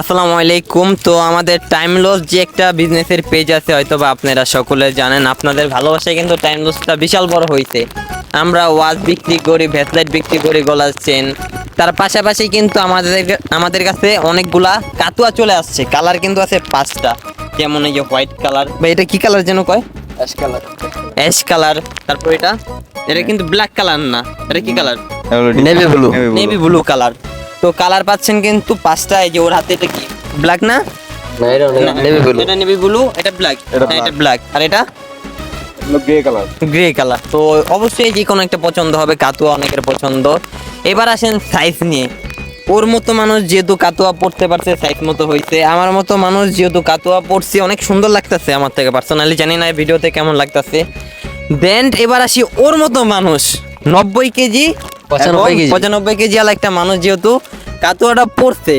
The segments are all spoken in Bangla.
আসসালামু আলাইকুম। তো আমাদের টাইম লস যে একটা বিজনেসের পেজ আছে হয়তো বা আপনারা সকলে জানেন আপনাদের ভালোবাসায় কিন্তু টাইম লসটা বিশাল বড় হয়েছে। আমরা ওয়াজ বিক্রি করি ভেসলাইট বিক্রি করি গলার চেন তার পাশাপাশি কিন্তু আমাদের আমাদের কাছে অনেকগুলা কাতুয়া চলে আসছে। কালার কিন্তু আছে পাঁচটা। যেমন এই যে হোয়াইট কালার বা এটা কি কালার যেন কয়? অ্যাশ কালার অ্যাশ কালার তারপর এটা এটা কিন্তু ব্ল্যাক কালার না। এটা কি colour navy blue navy blue colour তো কালার পাচ্ছেন কিন্তু পাঁচটা এই যে ওর হাতে এটা কি? ব্ল্যাক না? এটা নেভি ব্লু এটা নেভি ব্লু এটা ব্ল্যাক এটা এটা ব্ল্যাক আর এটা? গ্রে কালার গ্রে কালার তো অবশ্যই যে কোনো একটা পছন্দ হবে কাতুয়া অনেকের পছন্দ। এবার আসেন সাইজ নিয়ে। ওর মতো মানুষ যেহেতু কাতুয়া পড়তে পারছে সাইজ মতো হয়েছে আমার মতো মানুষ যেহেতু কাতুয়া পড়ছে অনেক সুন্দর লাগতেছে আমার থেকে। পার্সোনালি জানি না এই ভিডিওতে কেমন লাগতেছে। দেন এবার আসি ওর মতো মানুষ। নব্বই কেজি 95 কেজি। পঁচানব্বই কেজি আলা একটা মানুষ যেহেতু কাতুয়াটা পড়ছে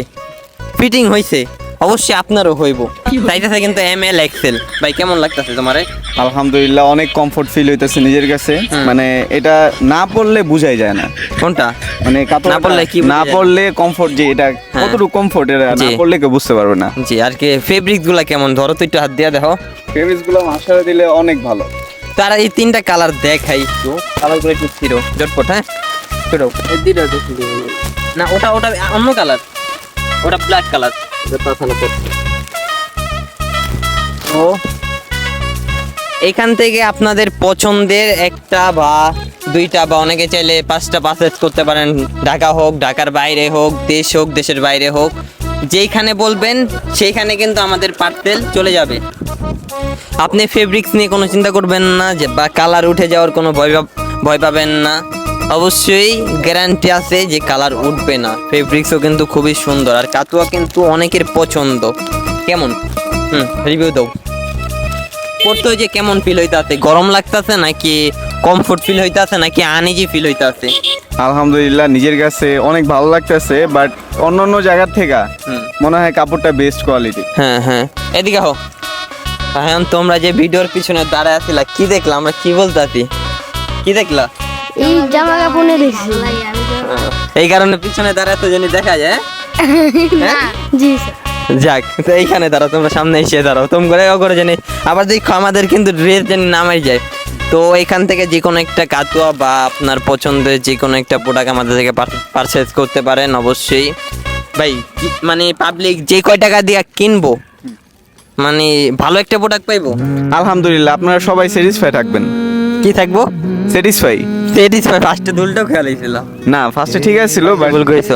ফিটিং হয়েছে অবশ্যই আপনারও হইব। চাইতেছে কিন্তু এম এল এক্সেল ভাই কেমন লাগতেছে তোমারে? আলহামদুলিল্লাহ অনেক কমফোর্ট ফিল হইতেছে নিজের কাছে। মানে এটা না পড়লে বুঝাই যায় না। কোনটা? মানে না পড়লে কি না পড়লে কমফোর্ট যে এটা হ্যাঁ। কতটুকু কমফোর্ট এটা না পড়লে কেউ বুঝতে পারবে না। জি আর কি ফেব্রিকগুলা কেমন? ধরো তো একটু হাত দিয়া দেখো। ফেব্রিক্সগুলো মাসারে দিলে অনেক ভালো। তারা এই তিনটা কালার দেখাই। একটু কালারগুলো একটু ছিল জটপট হ্যাঁ? ছোটো এই দুইটা দেখি। না ওটা ওটা অন্য কালার ওটা ব্ল্যাক কালার পাথানা এখান থেকে আপনাদের পছন্দের একটা বা দুইটা বা অনেকে চাইলে পাঁচটা পারচেজ করতে পারেন। ঢাকা হোক ঢাকার বাইরে হোক দেশ হোক দেশের বাইরে হোক। যেইখানে বলবেন সেইখানে কিন্তু আমাদের পার্সেল চলে যাবে। আপনি ফেব্রিক্স নিয়ে কোনো চিন্তা করবেন না যে বা কালার উঠে যাওয়ার কোনো ভয় ভয় পাবেন না। অবশ্যই গ্যারান্টি আছে যে কালার উঠবে না। ফেব্রিক্সও কিন্তু খুবই সুন্দর আর কাতুয়া কিন্তু অনেকের পছন্দ। কেমন? হুম রিভিউ দাও। পড়তে যে কেমন ফিল হইতাছে? গরম লাগতাছে নাকি কমফোর্ট ফিল হইতাছে নাকি আনইজি ফিল হইতাছে? আলহামদুলিল্লাহ নিজের কাছে অনেক ভালো লাগতেছে বাট অন্য অন্য জায়গার থেকে। মনে হয় কাপড়টা বেস্ট কোয়ালিটি হ্যাঁ হ্যাঁ। এদিকে হো এখন তোমরা যে ভিডিওর পিছনে দাঁড়ায় আসিলা কি দেখলা? আমরা কি বলতাছি? কি দেখলা? এই জামা কাপড় নিয়ে দেখছি। এই কারণে পিছনে দাঁড়ায় তো জানি দেখা যায় জি যাক তো এইখানে দাঁড়াও তোমরা সামনে এসে দাঁড়াও তোম করে করে জানি। আবার দেখো আমাদের কিন্তু ড্রেস জানি নামাই যায়। তো এখান থেকে যে কোনো একটা কাতুয়া বা আপনার পছন্দের যে কোনো একটা প্রোডাক্ট আমাদের থেকে পারচেজ করতে পারেন অবশ্যই। ভাই মানে পাবলিক যে কয় টাকা দিয়ে কিনবো মানে ভালো একটা প্রোডাক্ট পাইবো? আলহামদুলিল্লাহ আপনারা সবাই স্যাটিসফাই থাকবেন। কি থাকব? স্যাটিসফাই ফার্স্টে দুলটাও না ফার্স্টে ঠিক বাট ভুল করেছ।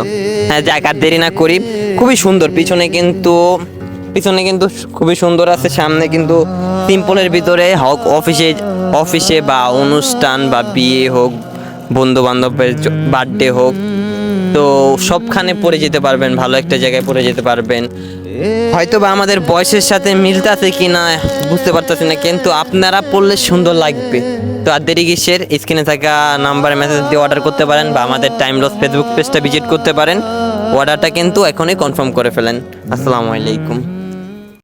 হ্যাঁ যাক আর দেরি না করি। খুবই সুন্দর পিছনে কিন্তু পিছনে কিন্তু খুবই সুন্দর আছে সামনে কিন্তু সিম্পলের ভিতরে হোক অফিসে অফিসে বা অনুষ্ঠান বা বিয়ে হোক বন্ধু বান্ধবের বার্থডে হোক তো সবখানে পরে যেতে পারবেন ভালো একটা জায়গায় পরে যেতে পারবেন। হয়তো বা আমাদের বয়সের সাথে মিলতেছে কি না, বুঝতে পারতেছি না, কিন্তু আপনারা পড়লে সুন্দর লাগবে। তো আর দেরি কিসের? স্ক্রিনে থাকা নাম্বার মেসেজ দিয়ে অর্ডার করতে পারেন বা আমাদের টাইম লস ফেসবুক পেজটা ভিজিট করতে পারেন। অর্ডারটা কিন্তু এখনই কনফার্ম করে ফেলেন। আসসালামু আলাইকুম।